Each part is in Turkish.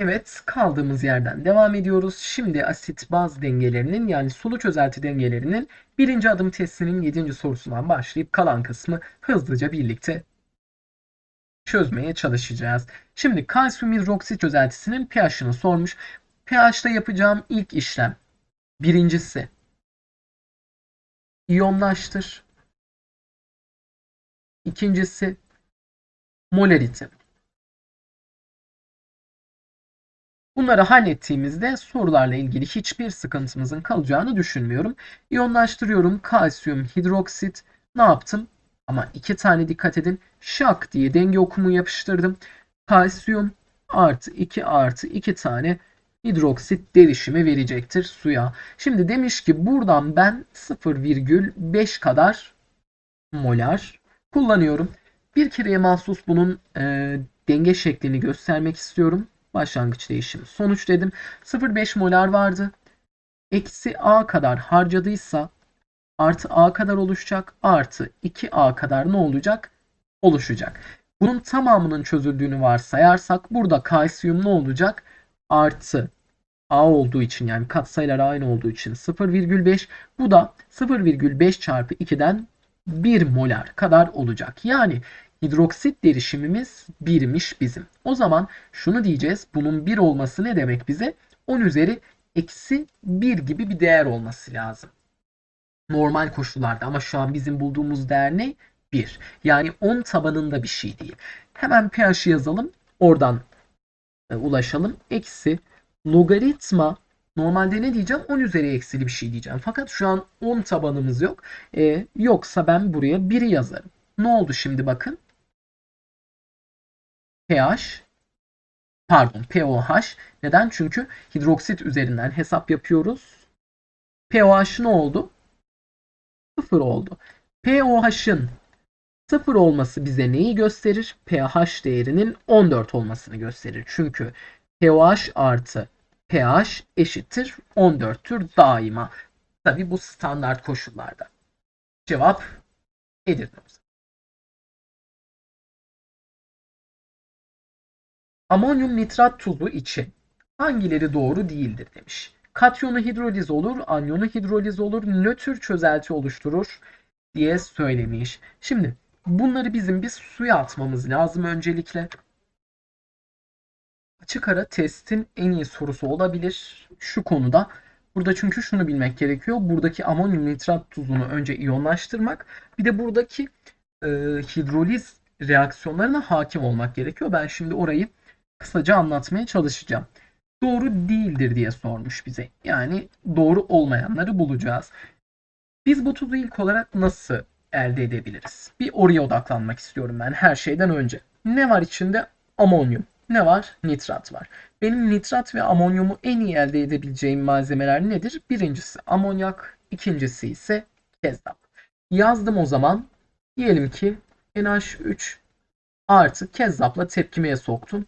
Evet, kaldığımız yerden devam ediyoruz. Şimdi asit baz dengelerinin yani sulu çözelti dengelerinin birinci adım testinin yedinci sorusundan başlayıp kalan kısmı hızlıca birlikte çözmeye çalışacağız. Şimdi kalsiyum hidroksit çözeltisinin pH'ını sormuş. pH'ta yapacağım ilk işlem birincisi iyonlaştır. İkincisi molarite. Bunları hallettiğimizde sorularla ilgili hiçbir sıkıntımızın kalacağını düşünmüyorum. İyonlaştırıyorum kalsiyum hidroksit. Ne yaptım? Ama iki tane dikkat edin. Şak diye denge okumu yapıştırdım. Kalsiyum artı 2 artı 2 tane hidroksit derişimi verecektir suya. Şimdi demiş ki buradan ben 0,5 kadar molar kullanıyorum. Bir kereye mahsus bunun e, denge şeklini göstermek istiyorum. Başlangıç değişimi. Sonuç dedim. 0,5 molar vardı. Eksi A kadar harcadıysa artı A kadar oluşacak. Artı 2A kadar ne olacak? Oluşacak. Bunun tamamının çözüldüğünü varsayarsak burada kalsiyum ne olacak? Artı A olduğu için yani katsayılar aynı olduğu için 0,5. Bu da 0,5 çarpı 2'den 1 molar kadar olacak. Yani hidroksit derişimimiz 1'miş bizim. O zaman şunu diyeceğiz. Bunun 1 olması ne demek bize? 10 üzeri eksi 1 gibi bir değer olması lazım. Normal koşullarda ama şu an bizim bulduğumuz değer ne? 1. Yani 10 tabanında bir şey değil. Hemen pH'i yazalım. Oradan e, ulaşalım. Eksi logaritma Normalde ne diyeceğim? 10 üzeri eksili bir şey diyeceğim. Fakat şu an 10 tabanımız yok. E, yoksa ben buraya 1'i yazarım. Ne oldu şimdi bakın? pH pardon pOH. Neden? Çünkü hidroksit üzerinden hesap yapıyoruz. pOH ne oldu? 0 oldu. pOH'ın 0 olması bize neyi gösterir? pH değerinin 14 olmasını gösterir. Çünkü pOH artı pH eşittir 14'tür daima. Tabi bu standart koşullarda. Cevap Edirne. Amonyum nitrat tuzu için hangileri doğru değildir demiş. Katyonu hidroliz olur, anyonu hidroliz olur, nötr çözelti oluşturur diye söylemiş. Şimdi bunları bizim bir suya atmamız lazım öncelikle. Açık ara testin en iyi sorusu olabilir şu konuda. Burada çünkü şunu bilmek gerekiyor. Buradaki amonyum nitrat tuzunu önce iyonlaştırmak. Bir de buradaki e, hidroliz reaksiyonlarına hakim olmak gerekiyor. Ben şimdi orayı kısaca anlatmaya çalışacağım. Doğru değildir diye sormuş bize. Yani doğru olmayanları bulacağız. Biz bu tuzu ilk olarak nasıl elde edebiliriz? Bir oraya odaklanmak istiyorum ben her şeyden önce. Ne var içinde? Amonyum. Ne var? Nitrat var. Benim nitrat ve amonyumu en iyi elde edebileceğim malzemeler nedir? Birincisi amonyak, ikincisi ise kezzap. Yazdım o zaman. Diyelim ki NH3 artı kezzapla tepkimeye soktum.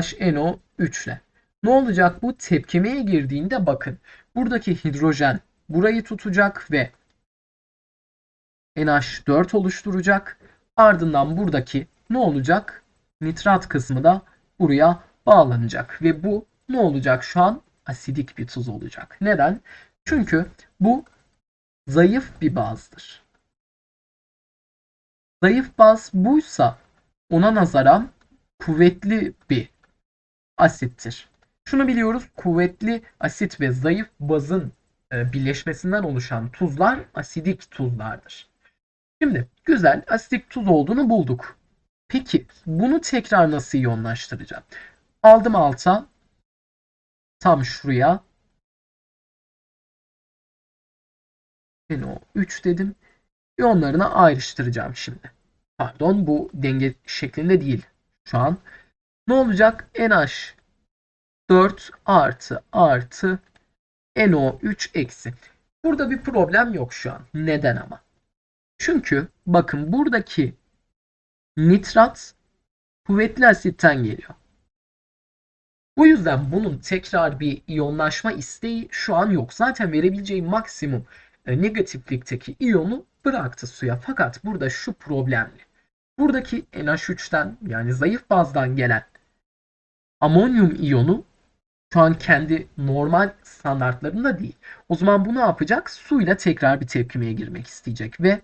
HNO3 ile. Ne olacak bu? Tepkimeye girdiğinde bakın. Buradaki hidrojen burayı tutacak ve NH4 oluşturacak. Ardından buradaki ne olacak? Nitrat kısmı da buraya bağlanacak. Ve bu ne olacak şu an? Asidik bir tuz olacak. Neden? Çünkü bu zayıf bir bazdır. Zayıf baz buysa ona nazaran kuvvetli bir asittir. Şunu biliyoruz. Kuvvetli asit ve zayıf bazın e, birleşmesinden oluşan tuzlar asidik tuzlardır. Şimdi güzel asidik tuz olduğunu bulduk. Peki bunu tekrar nasıl iyonlaştıracağım? Aldım alta tam şuraya NO3 dedim. İyonlarını ayrıştıracağım şimdi. Pardon bu denge şeklinde değil. Şu an ne olacak? NH4 artı artı NO3 eksi. Burada bir problem yok şu an. Neden ama? Çünkü bakın buradaki nitrat kuvvetli asitten geliyor. Bu yüzden bunun tekrar bir iyonlaşma isteği şu an yok. Zaten verebileceği maksimum e, negatiflikteki iyonu bıraktı suya. Fakat burada şu problemli. Buradaki NH3'ten yani zayıf bazdan gelen amonyum iyonu şu an kendi normal standartlarında değil. O zaman bu ne yapacak? Suyla tekrar bir tepkimeye girmek isteyecek ve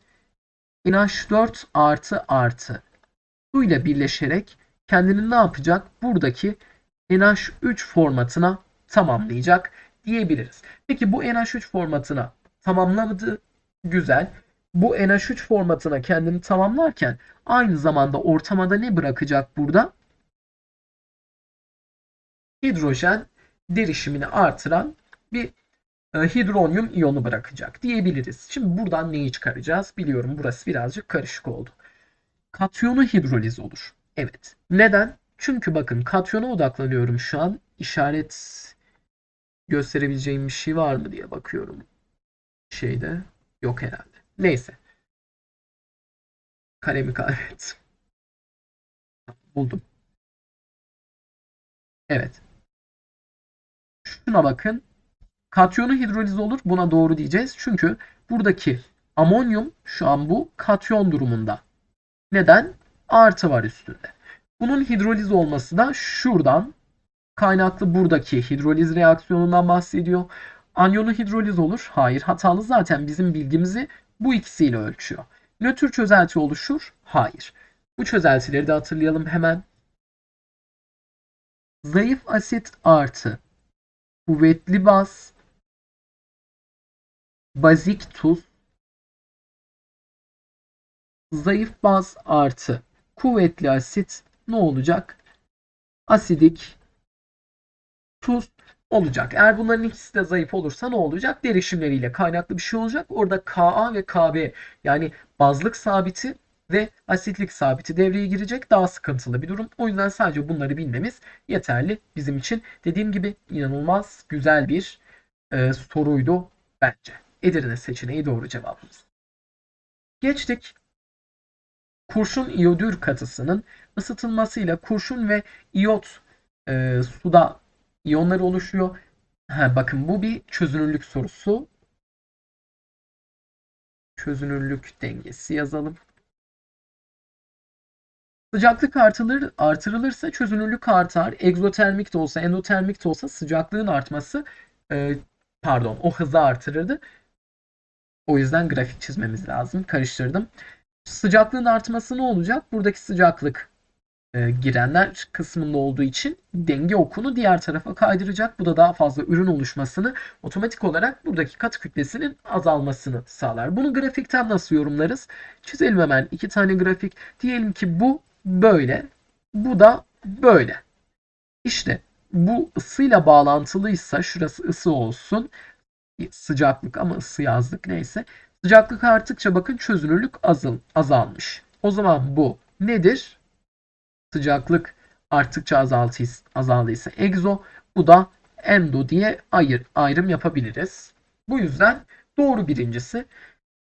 NH4 artı artı suyla birleşerek kendini ne yapacak? Buradaki NH3 formatına tamamlayacak diyebiliriz. Peki bu NH3 formatına tamamlamadı. Güzel. Bu NH3 formatına kendini tamamlarken aynı zamanda ortamada ne bırakacak burada? Hidrojen derişimini artıran bir e, hidronyum iyonu bırakacak diyebiliriz. Şimdi buradan neyi çıkaracağız? Biliyorum burası birazcık karışık oldu. Katyonu hidroliz olur. Evet. Neden? Çünkü bakın katyona odaklanıyorum şu an. İşaret gösterebileceğim bir şey var mı diye bakıyorum. Şeyde yok herhalde. Neyse. Kalemi evet. Buldum. Evet. Şuna bakın. Katyonu hidroliz olur. Buna doğru diyeceğiz. Çünkü buradaki amonyum şu an bu katyon durumunda. Neden? Artı var üstünde. Bunun hidroliz olması da şuradan kaynaklı buradaki hidroliz reaksiyonundan bahsediyor. Anyonu hidroliz olur. Hayır hatalı zaten bizim bilgimizi bu ikisiyle ölçüyor. Nötr çözelti oluşur. Hayır. Bu çözeltileri de hatırlayalım hemen. Zayıf asit artı kuvvetli baz bazik tuz zayıf baz artı kuvvetli asit ne olacak? Asidik tuz olacak. Eğer bunların ikisi de zayıf olursa ne olacak? Derişimleriyle kaynaklı bir şey olacak. Orada Ka ve Kb yani bazlık sabiti ve asitlik sabiti devreye girecek. Daha sıkıntılı bir durum. O yüzden sadece bunları bilmemiz yeterli bizim için. Dediğim gibi inanılmaz güzel bir e, soruydu bence. Edirne seçeneği doğru cevabımız. Geçtik. Kurşun iyodür katısının ısıtılmasıyla kurşun ve iyot e, suda iyonlar oluşuyor. Ha, bakın bu bir çözünürlük sorusu. Çözünürlük dengesi yazalım. Sıcaklık artırılır, artırılırsa çözünürlük artar. Egzotermik de olsa, endotermik de olsa sıcaklığın artması e, pardon o hızı artırırdı. O yüzden grafik çizmemiz lazım. Karıştırdım. Sıcaklığın artması ne olacak? Buradaki sıcaklık e, girenler kısmında olduğu için denge okunu diğer tarafa kaydıracak. Bu da daha fazla ürün oluşmasını otomatik olarak buradaki katı kütlesinin azalmasını sağlar. Bunu grafikten nasıl yorumlarız? Çizelim hemen iki tane grafik. Diyelim ki bu böyle, bu da böyle. İşte bu ısıyla bağlantılıysa şurası ısı olsun. Sıcaklık ama ısı yazdık neyse. Sıcaklık arttıkça bakın çözünürlük azal, azalmış. O zaman bu nedir? Sıcaklık arttıkça azaltıysa, azaldıysa egzo, bu da endo diye ayır, ayrım yapabiliriz. Bu yüzden doğru birincisi.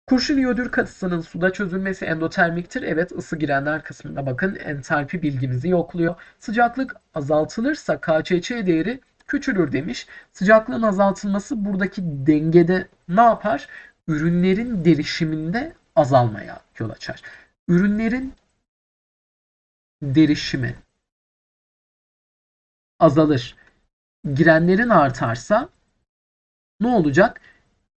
Kurşun iyodür katısının suda çözülmesi endotermiktir. Evet ısı girenler kısmında bakın entalpi bilgimizi yokluyor. Sıcaklık azaltılırsa KÇÇ değeri küçülür demiş. Sıcaklığın azaltılması buradaki dengede ne yapar? Ürünlerin derişiminde azalmaya yol açar. Ürünlerin derişimi azalır. Girenlerin artarsa ne olacak?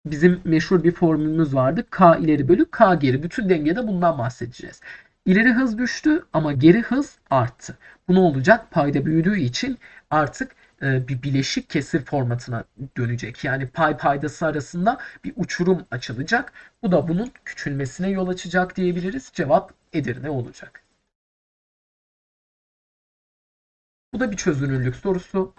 Bizim meşhur bir formülümüz vardı. K ileri bölü K geri. Bütün dengede bundan bahsedeceğiz. İleri hız düştü ama geri hız arttı. Bu ne olacak? Payda büyüdüğü için artık e, bir bileşik kesir formatına dönecek. Yani pay paydası arasında bir uçurum açılacak. Bu da bunun küçülmesine yol açacak diyebiliriz. Cevap Edirne olacak. Bu da bir çözünürlük sorusu.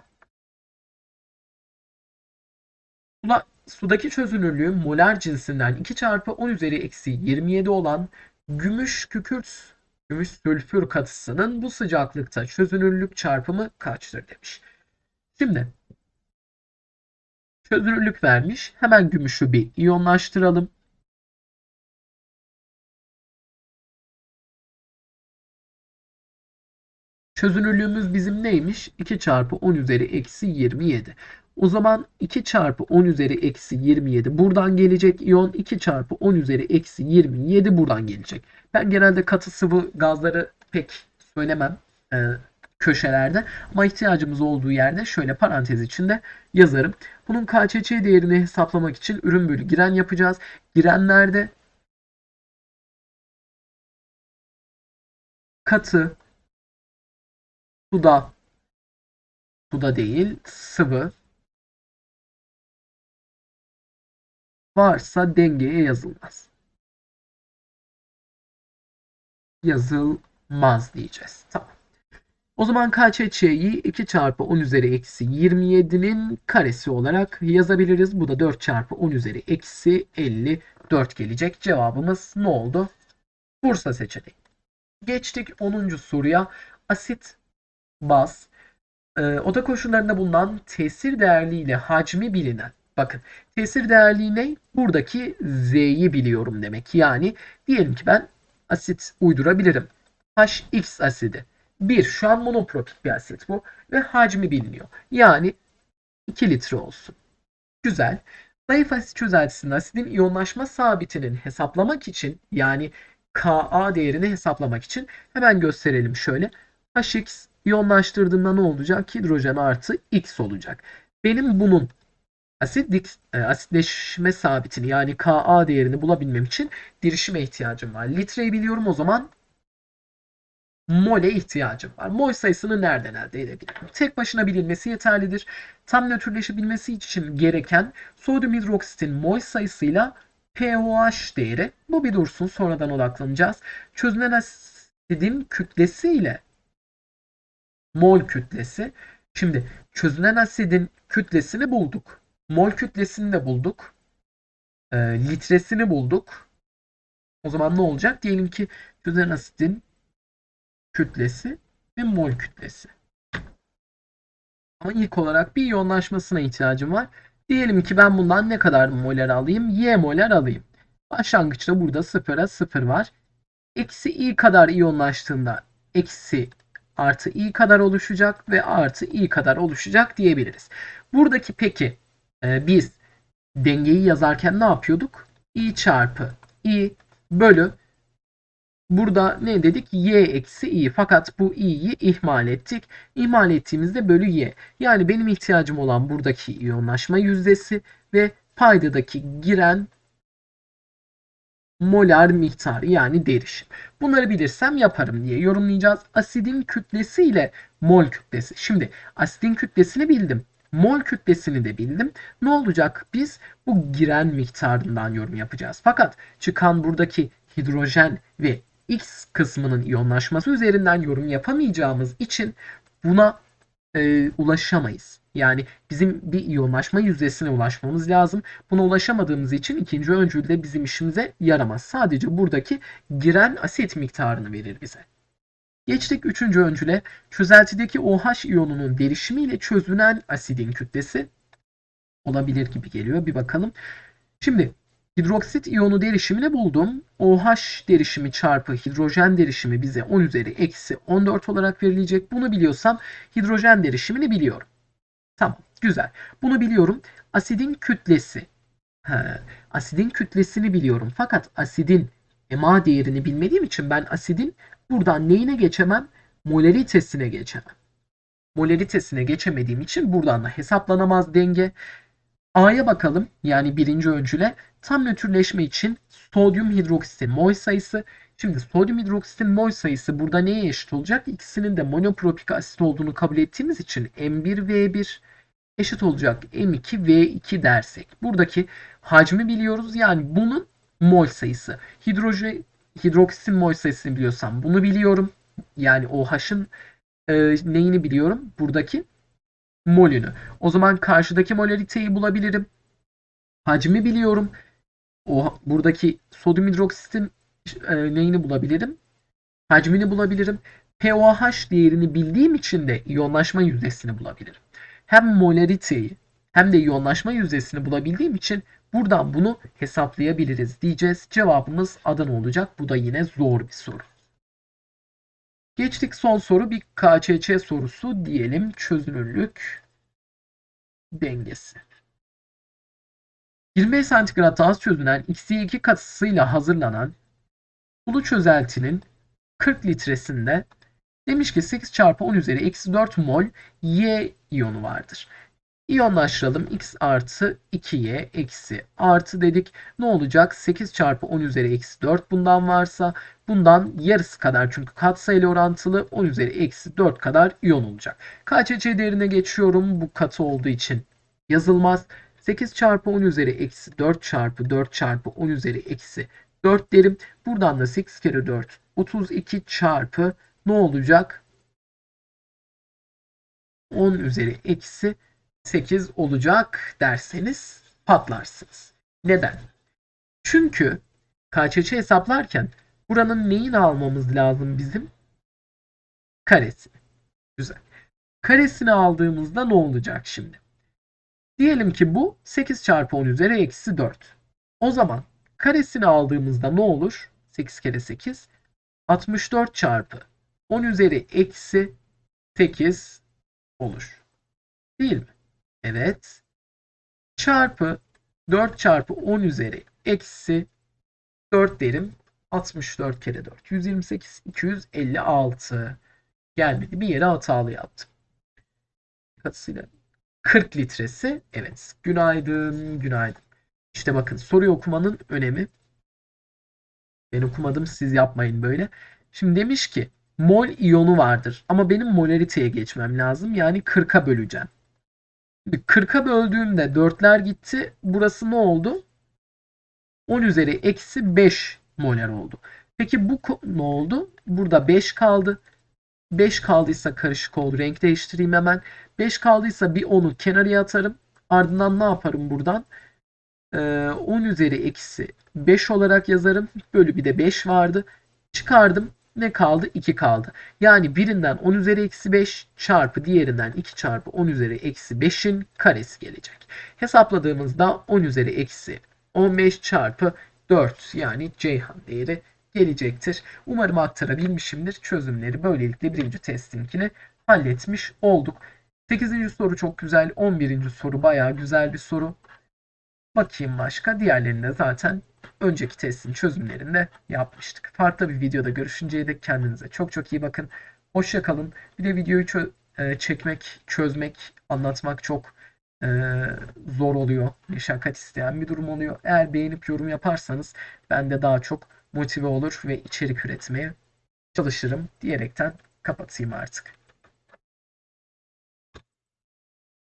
Buna sudaki çözünürlüğü molar cinsinden 2 çarpı 10 üzeri eksi 27 olan gümüş kükürt gümüş sülfür katısının bu sıcaklıkta çözünürlük çarpımı kaçtır demiş. Şimdi çözünürlük vermiş. Hemen gümüşü bir iyonlaştıralım. Çözünürlüğümüz bizim neymiş? 2 çarpı 10 üzeri eksi 27. O zaman 2 çarpı 10 üzeri eksi 27 buradan gelecek. İyon 2 çarpı 10 üzeri eksi 27 buradan gelecek. Ben genelde katı sıvı gazları pek söylemem. Ee, köşelerde ama ihtiyacımız olduğu yerde şöyle parantez içinde yazarım. Bunun KÇÇ değerini hesaplamak için ürün bölü giren yapacağız. Girenlerde katı suda suda değil sıvı varsa dengeye yazılmaz. Yazılmaz diyeceğiz. Tamam. O zaman KÇÇ'yi 2 çarpı 10 üzeri eksi 27'nin karesi olarak yazabiliriz. Bu da 4 çarpı 10 üzeri eksi 54 gelecek. Cevabımız ne oldu? Bursa seçeneği. Geçtik 10. soruya. Asit, baz, e, oda koşullarında bulunan tesir değerliyle hacmi bilinen. Bakın tesir değerli ne? Buradaki Z'yi biliyorum demek. Yani diyelim ki ben asit uydurabilirim. HX asidi. 1 şu an monopropik bir asit bu ve hacmi biliniyor. Yani 2 litre olsun. Güzel. Zayıf asit çözeltisinde asidin iyonlaşma sabitinin hesaplamak için yani Ka değerini hesaplamak için hemen gösterelim şöyle. Hx iyonlaştırdığımda ne olacak? Hidrojen artı X olacak. Benim bunun asit e, asitleşme sabitini yani Ka değerini bulabilmem için dirişime ihtiyacım var. Litreyi biliyorum o zaman mole ihtiyacım var. Mol sayısını nereden elde edebilirim? Tek başına bilinmesi yeterlidir. Tam nötrleşebilmesi için gereken sodyum hidroksitin mol sayısıyla pOH değeri. Bu bir dursun sonradan odaklanacağız. Çözünen asidin kütlesi ile mol kütlesi. Şimdi çözünen asidin kütlesini bulduk. Mol kütlesini de bulduk. E, litresini bulduk. O zaman ne olacak? Diyelim ki çözünen asidin kütlesi ve mol kütlesi. Ama ilk olarak bir iyonlaşmasına ihtiyacım var. Diyelim ki ben bundan ne kadar molar alayım? Y molar alayım. Başlangıçta burada 0'a 0 var. Eksi i kadar iyonlaştığında eksi artı i kadar oluşacak ve artı i kadar oluşacak diyebiliriz. Buradaki peki e, biz dengeyi yazarken ne yapıyorduk? i çarpı i bölü Burada ne dedik? Y eksi i. Fakat bu i'yi ihmal ettik. İhmal ettiğimizde bölü y. Yani benim ihtiyacım olan buradaki iyonlaşma yüzdesi ve paydadaki giren molar miktarı yani derişim. Bunları bilirsem yaparım diye yorumlayacağız. Asidin kütlesi ile mol kütlesi. Şimdi asidin kütlesini bildim. Mol kütlesini de bildim. Ne olacak? Biz bu giren miktarından yorum yapacağız. Fakat çıkan buradaki hidrojen ve X kısmının iyonlaşması üzerinden yorum yapamayacağımız için buna e, ulaşamayız. Yani bizim bir iyonlaşma yüzdesine ulaşmamız lazım. Buna ulaşamadığımız için ikinci öncül de bizim işimize yaramaz. Sadece buradaki giren asit miktarını verir bize. Geçtik üçüncü öncüle. Çözeltideki OH iyonunun derişimiyle çözünen asidin kütlesi olabilir gibi geliyor. Bir bakalım. Şimdi Hidroksit iyonu derişimini buldum. OH derişimi çarpı hidrojen derişimi bize 10 üzeri eksi 14 olarak verilecek. Bunu biliyorsam hidrojen derişimini biliyorum. Tamam güzel. Bunu biliyorum. Asidin kütlesi. He, asidin kütlesini biliyorum. Fakat asidin MA değerini bilmediğim için ben asidin buradan neyine geçemem? Molaritesine geçemem. Molaritesine geçemediğim için buradan da hesaplanamaz denge. A'ya bakalım. Yani birinci öncüle tam nötrleşme için sodyum hidroksitin mol sayısı. Şimdi sodyum hidroksitin mol sayısı burada neye eşit olacak? İkisinin de monopropik asit olduğunu kabul ettiğimiz için M1V1 eşit olacak M2V2 dersek. Buradaki hacmi biliyoruz. Yani bunun mol sayısı. Hidrojen hidroksitin mol sayısını biliyorsam bunu biliyorum. Yani OH'ın e, neyini biliyorum? Buradaki molünü. O zaman karşıdaki molariteyi bulabilirim. Hacmi biliyorum. O buradaki sodyum hidroksitin e, neyini bulabilirim? Hacmini bulabilirim. pOH değerini bildiğim için de iyonlaşma yüzdesini bulabilirim. Hem molariteyi hem de iyonlaşma yüzdesini bulabildiğim için buradan bunu hesaplayabiliriz diyeceğiz. Cevabımız Adana olacak. Bu da yine zor bir soru. Geçtik son soru bir KÇÇ sorusu diyelim çözünürlük dengesi. 25 santigratta az çözünen X2 katısıyla hazırlanan sulu çözeltinin 40 litresinde Demiş ki 8 çarpı 10 üzeri eksi 4 mol Y iyonu vardır. İyonlaştıralım. X artı 2Y eksi artı dedik. Ne olacak? 8 çarpı 10 üzeri eksi 4 bundan varsa bundan yarısı kadar çünkü katsayılı orantılı 10 üzeri eksi 4 kadar iyon olacak. KCC değerine geçiyorum. Bu katı olduğu için yazılmaz. 8 çarpı 10 üzeri eksi 4 çarpı 4 çarpı 10 üzeri eksi 4 derim. Buradan da 8 kere 4 32 çarpı ne olacak? 10 üzeri eksi 8 olacak derseniz patlarsınız. Neden? Çünkü KÇÇ hesaplarken buranın neyini almamız lazım bizim? Karesini. Güzel. Karesini aldığımızda ne olacak şimdi? Diyelim ki bu 8 çarpı 10 üzeri eksi 4. O zaman karesini aldığımızda ne olur? 8 kere 8 64 çarpı 10 üzeri eksi 8 olur. Değil mi? Evet. Çarpı 4 çarpı 10 üzeri eksi 4 derim. 64 kere 4. 128. 256. Gelmedi. Bir yere hatalı yaptım. Katısıyla 40 litresi. Evet. Günaydın. Günaydın. İşte bakın soruyu okumanın önemi. Ben okumadım siz yapmayın böyle. Şimdi demiş ki mol iyonu vardır ama benim molariteye geçmem lazım. Yani 40'a böleceğim. 40'a böldüğümde 4'ler gitti. Burası ne oldu? 10 üzeri eksi 5 molar oldu. Peki bu ne oldu? Burada 5 kaldı. 5 kaldıysa karışık oldu. Renk değiştireyim hemen. 5 kaldıysa bir 10'u kenarıya atarım. Ardından ne yaparım buradan? Ee, 10 üzeri eksi 5 olarak yazarım. Bölü bir de 5 vardı. Çıkardım. Ne kaldı? 2 kaldı. Yani birinden 10 üzeri eksi 5 çarpı diğerinden 2 çarpı 10 üzeri eksi 5'in karesi gelecek. Hesapladığımızda 10 üzeri eksi 15 çarpı 4 yani Ceyhan değeri gelecektir. Umarım aktarabilmişimdir. Çözümleri böylelikle birinci testinkini halletmiş olduk. 8. soru çok güzel. 11. soru bayağı güzel bir soru. Bakayım başka. Diğerlerinde zaten önceki testin çözümlerinde yapmıştık. Farklı bir videoda görüşünceye dek kendinize çok çok iyi bakın. Hoşça kalın. Bir de videoyu çö- e, çekmek, çözmek, anlatmak çok e, zor oluyor. Meşakkat isteyen bir durum oluyor. Eğer beğenip yorum yaparsanız ben de daha çok motive olur ve içerik üretmeye çalışırım diyerekten kapatayım artık.